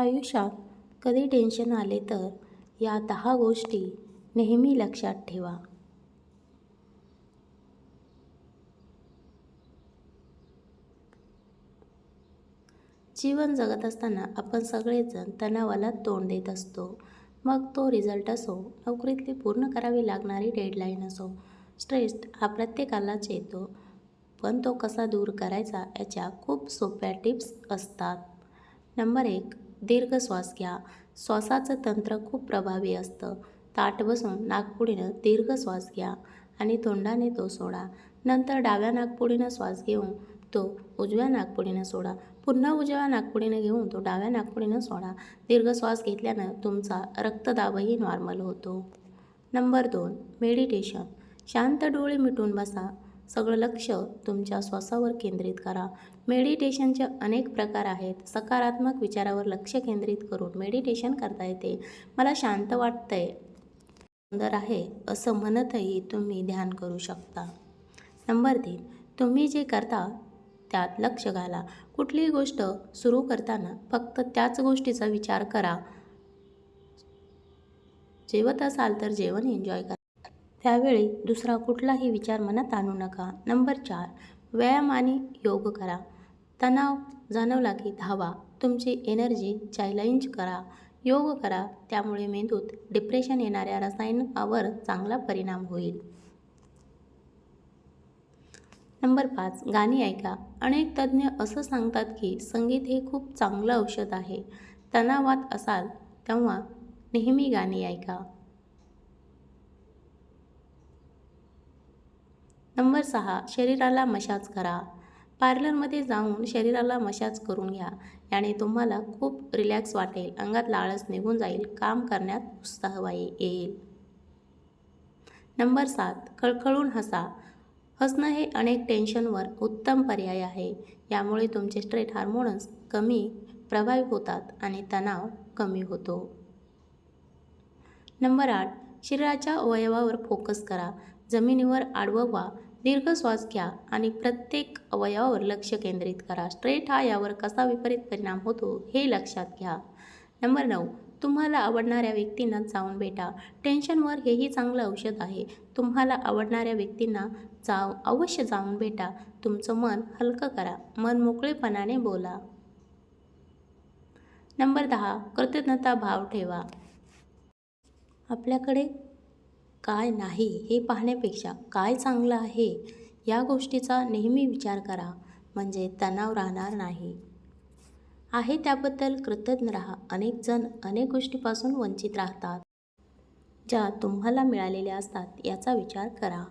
आयुष्यात कधी टेन्शन आले तर या दहा गोष्टी नेहमी लक्षात ठेवा. जीवन जगत असताना आपण सगळेजण तणावाला तोंड देत असतो. मग तो रिझल्ट असो नोकरीतली पूर्ण करावी लागणारी डेडलाईन असो स्ट्रेस हा प्रत्येकालाच येतो. पण तो कसा दूर करायचा याच्या खूप सोप्या टिप्स असतात. नंबर एक दीर्घ श्वास घ्या. श्वासाचं तंत्र खूप प्रभावी असतं. ताट बसून नाकपुडीनं दीर्घ श्वास घ्या आणि तोंडाने तो सोडा. नंतर डाव्या नाकपुडीनं श्वास घेऊन तो उजव्या नाकपुडीनं सोडा. पुन्हा उजव्या नाकपुडीनं घेऊन तो डाव्या नाकपुडीनं सोडा. दीर्घ श्वास घेतल्यानं तुमचा रक्तदाबही नॉर्मल होतो. नंबर दोन मेडिटेशन शांत डोळे मिटून बसा. सगळं लक्ष तुमच्या श्वासावर केंद्रित करा. मेडिटेशनचे अनेक प्रकार आहेत. सकारात्मक विचारावर लक्ष केंद्रित करून मेडिटेशन करता येते. मला शांत वाटतंय. सुंदर आहे असं म्हणतही तुम्ही ध्यान करू शकता. नंबर तीन तुम्ही जे करता त्यात लक्ष घाला. कुठलीही गोष्ट सुरू करताना फक्त त्याच गोष्टीचा विचार करा. जेवत असाल तर जेवण एन्जॉय करा. त्यावेळी दुसरा कुठलाही विचार मनात आणू नका. नंबर चार व्यायाम आणि योग करा. तणाव जाणवला की धावा. तुमची एनर्जी चॅलेंज करा. योग करा. त्यामुळे मेंदूत डिप्रेशन येणाऱ्या रसायनावर चांगला परिणाम होईल. नंबर पाच गाणी ऐका. अनेक तज्ज्ञ असं सांगतात की संगीत हे खूप चांगलं औषध आहे. तणावात असाल तेव्हा नेहमी गाणी ऐका. नंबर सहा शरीराला मशाज करा. पार्लरमध्ये जाऊन शरीराला मशाज करून घ्या. याने तुम्हाला खूप रिलॅक्स वाटेल. अंगात लाळस निघून जाईल. काम करण्यात उत्साह येईल. नंबर सात खळखळून हसा. हसणं हे अनेक टेन्शनवर उत्तम पर्याय आहे. यामुळे तुमचे स्ट्रेट हार्मोन्स कमी प्रभावी होतात आणि तणाव कमी होतो. नंबर आठ शरीराच्या अवयवावर फोकस करा. जमिनीवर आडवं व्हा. दीर्घ श्वास घ्या आणि प्रत्येक अवयवावर लक्ष केंद्रित करा. स्ट्रेट हा यावर कसा विपरीत परिणाम होतो हे लक्षात घ्या. नंबर नऊ. तुम्हाला आवडणाऱ्या व्यक्तींना जाऊन भेटा. टेन्शनवर हेही चांगलं औषध आहे. तुम्हाला आवडणाऱ्या व्यक्तींना जाव अवश्य जाऊन भेटा. तुमचं मन हलकं करा. मन मोकळेपणाने बोला. नंबर दहा. कृतज्ञता भाव ठेवा. आपल्याकडे काय नाही हे पाहण्यापेक्षा काय चांगलं आहे? या गोष्टीचा नेहमी विचार करा म्हणजे तणाव राहणार नाही. आहे त्याबद्दल कृतज्ञ राहा. अनेक जण अनेक गोष्टीपासून वंचित राहतात. ज्या तुम्हाला मिळालेल्या असतात याचा विचार करा.